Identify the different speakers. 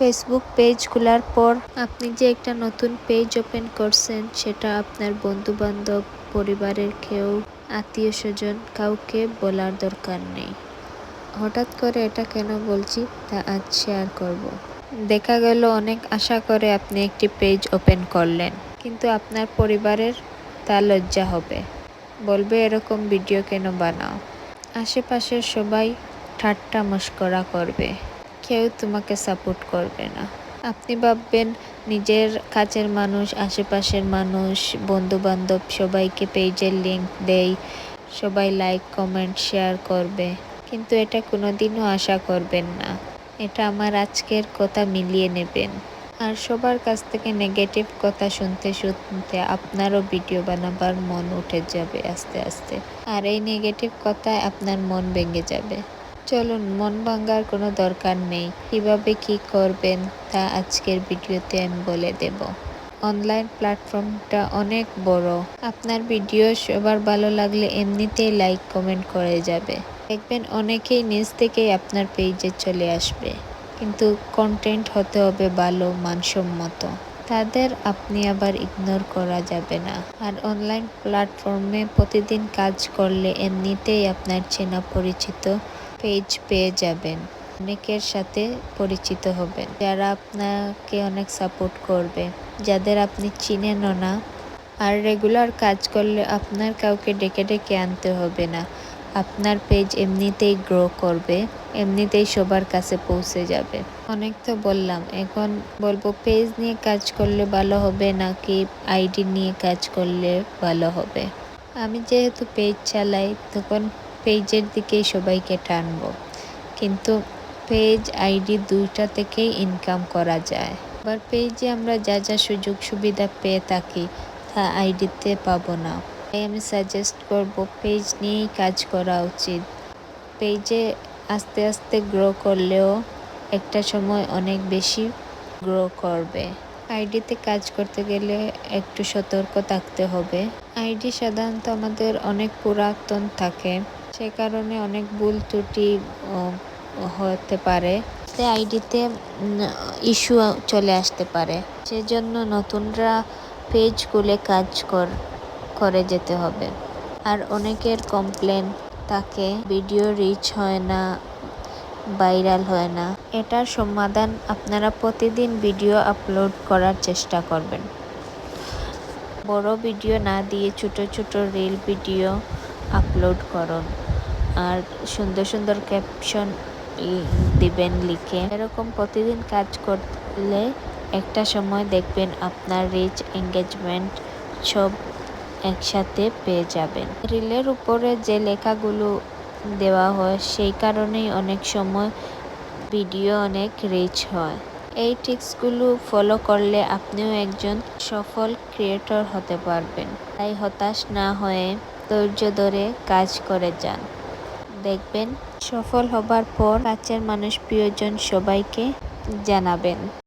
Speaker 1: Facebook page খোলার পর আপনি যে একটা নতুন পেজ ওপেন করছেন, সেটা আপনার বন্ধু বান্ধব পরিবারের কেউ, আত্মীয় স্বজন, কাউকে বলার দরকার নেই। হঠাৎ করে এটা কেন বলছি তা আজ শেয়ার করব। দেখা গেল অনেক আশা করে আপনি একটি পেজ ওপেন করলেন, কিন্তু আপনার পরিবারের তা লজ্জা হবে। বলবে এরকম ভিডিও কেন বানাও? আশেপাশের সবাই ঠাট্টা মস্করা করবে। কেউ তোমাকে সাপোর্ট করবে না। আপনি ভাববেন নিজের কাছের মানুষ, আশেপাশের মানুষ বন্ধু বান্ধব সবাইকে পেজের লিঙ্ক দেই, সবাই লাইক কমেন্ট শেয়ার করবে। কিন্তু এটা কোনোদিনও আশা করবেন না। এটা আমার আজকের কথা মিলিয়ে নেবেন। আর সবার কাছ থেকে নেগেটিভ কথা শুনতে শুনতে আপনারও ভিডিও বানাবার মন উঠে যাবে আস্তে আস্তে। আর এই নেগেটিভ কথায় আপনার মন ভেঙে যাবে। চলুন, মন ভাঙ্গার কোনো দরকার নেই। কীভাবে কি করবেন তা আজকের ভিডিওতে আমি বলে দেব। অনলাইন প্ল্যাটফর্মটা অনেক বড়। আপনার ভিডিও সবার ভালো লাগলে এমনিতেই লাইক, কমেন্ট করে যাবে। দেখবেন অনেকেই নিজ থেকেই আপনার পেজে চলে আসবে। কিন্তু কন্টেন্ট হতে হবে ভালো, মানসম্মত। তাদের আপনি আবার ইগনোর করা যাবে না। আর অনলাইন প্ল্যাটফর্মে প্রতিদিন কাজ করলে এমনিতেই আপনার চেনা পরিচিত পেজ পেয়ে যাবেন। অনেকের সাথে পরিচিত হবেন। যারা আপনাকে অনেক সাপোর্ট করবে, যাদের আপনি চিনেনও না, আর রেগুলার কাজ করলে আপনার কাউকে ডেকে ডেকে আনতে হবে না। আপনার পেজ এমনিতেই গ্রো করবে, এমনিতেই সবার কাছে পৌঁছে যাবে। অনেক তো বললাম, এখন বলব পেজ নিয়ে কাজ করলে ভালো হবে নাকি আইডি নিয়ে কাজ করলে ভালো হবে? আমি যেহেতু পেজ চালাই, তখন পেজের দিকেই সবাইকে টানবো। কিন্তু পেজ আইডি দুইটা থেকেই ইনকাম করা যায়। আবার পেজে আমরা যা যা সুযোগ সুবিধা পেয়ে থাকি, তা আইডিতে পাবো না। তাই আমি সাজেস্ট করব পেজ নিয়েই কাজ করা উচিত। পেজে আস্তে আস্তে গ্রো করলেও একটা সময় অনেক বেশি গ্রো করবে। আইডিতে কাজ করতে গেলে একটু সতর্ক থাকতে হবে। আইডি সাধারণত আমাদের অনেক পুরাতন থাকে। সে কারণে অনেক ভুল ত্রুটি হতে পারে। সে আইডিতে ইস্যু চলে আসতে পারে। সেজন্য নতুনরা পেজ খুলে কাজ কর, করে যেতে হবে। আর অনেকের কমপ্লেন তাকে ভিডিও রিচ হয় না, ভাইরাল হয় না। এটার সমাধান আপনারা প্রতিদিন ভিডিও আপলোড করার চেষ্টা করবেন। বড় ভিডিও না দিয়ে ছোট ছোট রিল ভিডিও আপলোড করুন। আর সুন্দর সুন্দর ক্যাপশন দিবেন লিখে। এরকম প্রতিদিন কাজ করলে একটা সময় দেখবেন আপনার রিচ এঙ্গেজমেন্ট সব একসাথে পেয়ে যাবেন। রিলের উপরে যে লেখাগুলো দেওয়া হয়, সেই কারণেই অনেক সময় ভিডিও অনেক রিচ হয়। এই টিপসগুলো ফলো করলে আপনিও একজন সফল ক্রিয়েটর হতে পারবেন। তাই হতাশ না হয়ে ধৈর্য ধরে কাজ করে যান। দেখবেন। সফল হবার পর কাছের মানুষ প্রিয়জন সবাইকে জানাবেন।